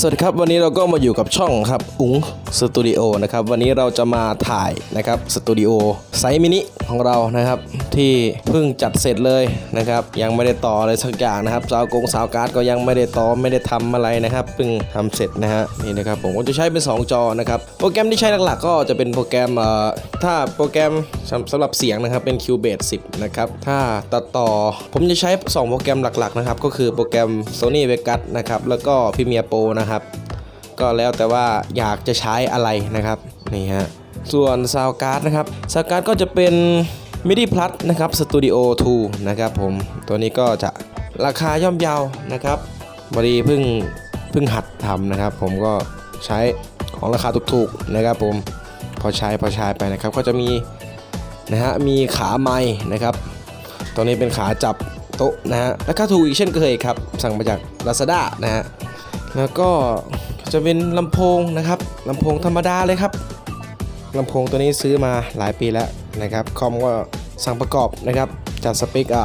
สวัสดีครับ วันนี้เราก็มาอยู่กับช่องครับอุ๋งสตูดิโอนะครับวันนี้เราจะมาถ่ายนะครับสตูดิโอไซส์มินิของเรานะครับ ที่เพิ่งจัดเสร็จเลยนะครับ ยังไม่ได้ต่ออะไรสักอย่างนะครับสาวกงสาวการ์ดก็ยังไม่ได้ต่อไม่ได้ทำอะไรนะครับเพิ่งทำเสร็จนะฮะนี่นะครับผมก็จะใช้เป็น 2 จอนะครับโปรแกรมที่ใช้หลักๆ ก็จะเป็นโปรแกรมเอ่อถ้าโปรแกรมสำสำหรับเสียงนะครับเป็น Cubase 10 นะครับถ้าตัดต่อผมจะใช้ 2 โปรแกรมหลักๆนะครับก็คือโปรแกรม Sony Vegas นะครับแล้วก็ Premiere Pro นะครับก็แล้วแต่ว่าอยากจะใช้อะไรนะครับนี่ฮะส่วนซาวการ์ดนะครับซาวการ์ดก็จะเป็น MIDI Plus นะครับ Studio 2 นะครับผมตัวนี้ก็จะราคาย่อมเยาวนะครับบอดีเพิ่งเพิ่งหัดทำนะครับ ผมก็ใช้ของราคาถูกๆนะครับ ผมพอใช้พอใช้ไปนะครับ ก็จะมีนะฮะมีขาไม้นะครับ ตัวนี้เป็นขาจับโต๊ะนะฮะราคาถูกอีกเช่นเคยครับ สั่งมาจาก Lazada นะฮะแล้วก็จะเป็นลำโพงนะครับลำโพงธรรมดาเลยครับลำโพงตัวนี้ซื้อมาหลายปีแล้วนะครับ คอมก็ สั่งประกอบนะครับจัดสเปคอ่า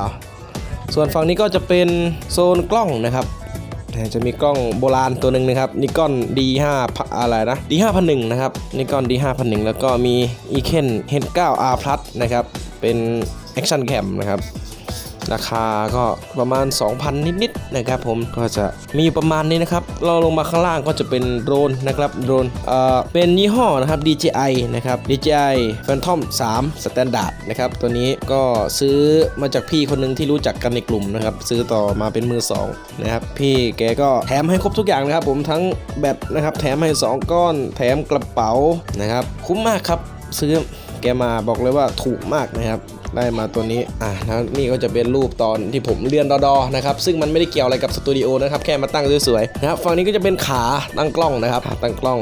ส่วนฝั่งนี้ก็จะเป็นโซนกล้องนะครับจะมีกล้องโบราณตัวหนึ่งนะครับนิกอน D5 อะไรนะ D5001 นะครับนิกอน D5001 แล้วก็มี e k e n H9R Plus นะครับเป็น Action Cam นะครับ ราคาก็ประมาณ 2,000 นิดๆนะครับผมก็จะมีประมาณนี้นะครับ เราลงมาข้างล่างก็จะเป็นโดรนนะครับโดรนเอ่อเป็นยี่ห้อนะครับ DJI นะครับ DJI Phantom 3 Standard นะครับตัวนี้ก็ซื้อมาจากพี่คนหนึงที่รู้จักกันในกลุ่มนะครับซื้อต่อมาเป็นมือสองนะครับพี่แกก็แถมให้ครบทุกอย่างนะครับผมทั้งแบตนะครับแถมให้ 2 ก้อน แถมกระเป๋านะครับคุ้มมากครับซื้อแกมาบอกเลยว่าถูกมากนะครับ ได้มาตัวนี้อ่าแล้วนี่ก็จะเป็นรูปตอนที่ผมเรียนดอดอนะครับซึ่งมันไม่ได้เกี่ยวอะไรกับสตูดิโอนะครับแค่มาตั้งสวยๆนะครับฝั่งนี้ก็จะเป็นขาตั้งกล้องนะครับขาตั้งกล้อง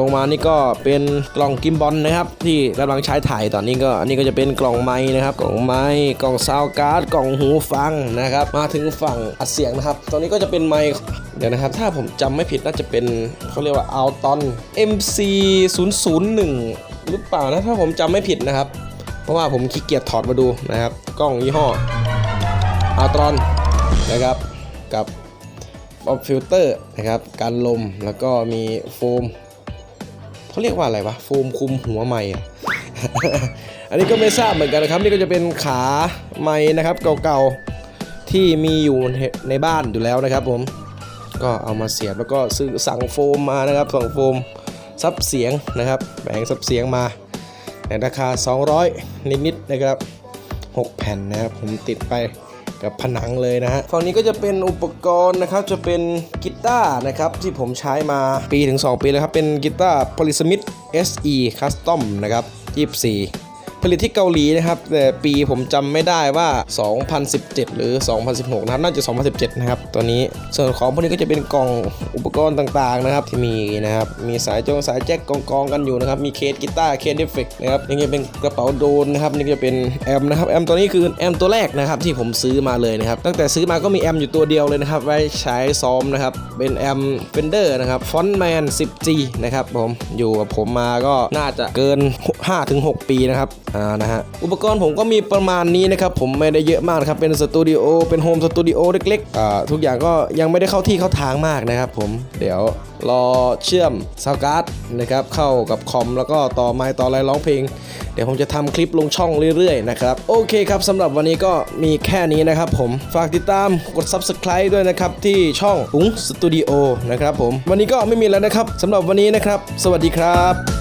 ลงมานี่ก็เป็นกล่องกิมบอลนะครับ ที่กำลังใช้ถ่ายตอนนี้ก็อันนี้ก็จะเป็นกล่องไม้นะครับ กล่องไม้กล่องซาวการ์ดกล่องหูฟังนะครับ มาถึงฝั่งอัดเสียงนะครับ ตอนนี้ก็จะเป็นไมค์เดี๋ยวนะครับ ถ้าผมจำไม่ผิดน่าจะเป็นเขาเรียกว่า Alton MC 001หรือเปล่านะถ้าผมจำไม่ผิดนะครับ ราะว่าผมขี้เกียจถอดมาดูนะครับ กล้องยี่ห้ออัลตรอนนะครับกับออฟฟิลเตอร์นะครับการลมแล้วก็มีโฟมเขาเรียกว่าอะไรวะโฟมคุมหัวไม้อะอันนี้ก็ไม่ทราบเหมือนกันนะครับ นี่ก็จะเป็นขาไม้นะครับเก่าๆที่มีอยู่ในบ้านอยู่แล้วนะครับผมก็เอามาเสียบแล้วก็ซื้อสั่งโฟมมานะครับสั่งโฟมซับเสียงนะครับแบ่งซับเสียงมา ในราคา 200 นิดๆนะครับ 6 แผ่นนะครับผมติดไปกับผนังเลยนะฮะฝั่งนี้ก็จะเป็นอุปกรณ์นะครับจะเป็นกีตาร์นะครับที่ผมใช้มาปีถึง 2 ปีแล้วครับ เป็นกีตาร์ Polysmith SE Custom นะครับ 24 ผลิตที่เกาหลีนะครับแต่ปีผมจำไม่ได้ว่า 2017 หรือ 2016 นะครับน่าจะ 2017 นะครับตัวนี้ส่วนของพวกนี้ก็จะเป็นกล่องอุปกรณ์ต่างๆนะครับที่มีนะครับมีสายจงสายแจ็คกองกองๆกันอยู่นะครับมีเคสกีตาร์เคสเอฟเฟกต์นะครับนี่ก็เป็นกระเป๋าโดนนะครับนี่จะเป็นแอมนะครับแอมตัวนี้คือแอมตัวแรกนะครับที่ผมซื้อมาเลยนะครับตั้งแต่ซื้อมาก็มีแอมอยู่ตัวเดียวเลยนะครับไว้ใช้ซ้อมนะครับเป็นแอมเฟนเดอร์นะครับฟอนต์แมน 10G นะครับผมอยู่กับผมมาก็น่าจะเกิน 5-6 ปีนะครับอ่านะฮะอุปกรณ์ผมก็มีประมาณนี้นะครับผมไม่ได้เยอะมากนะครับเป็นสตูดิโอเป็นโฮมสตูดิโอเล็กๆอ่าทุกอย่างก็ยังไม่ได้เข้าที่เข้าทางมากนะครับผมเดี๋ยวรอเชื่อมซาวการ์ดนะครับเข้ากับคอมแล้วก็ต่อไมค์ต่ออะไรร้องเพลง เดี๋ยวผมจะทำคลิปลงช่องเรื่อยๆนะครับโอเคครับสำหรับวันนี้ก็มีแค่นี้นะครับผมฝากติดตามกด Subscribe ด้วยนะครับที่ช่องอุ๋งสตูดิโอนะครับผมวันนี้ก็ไม่มีแล้วนะครับสำหรับวันนี้นะครับ สวัสดีครับ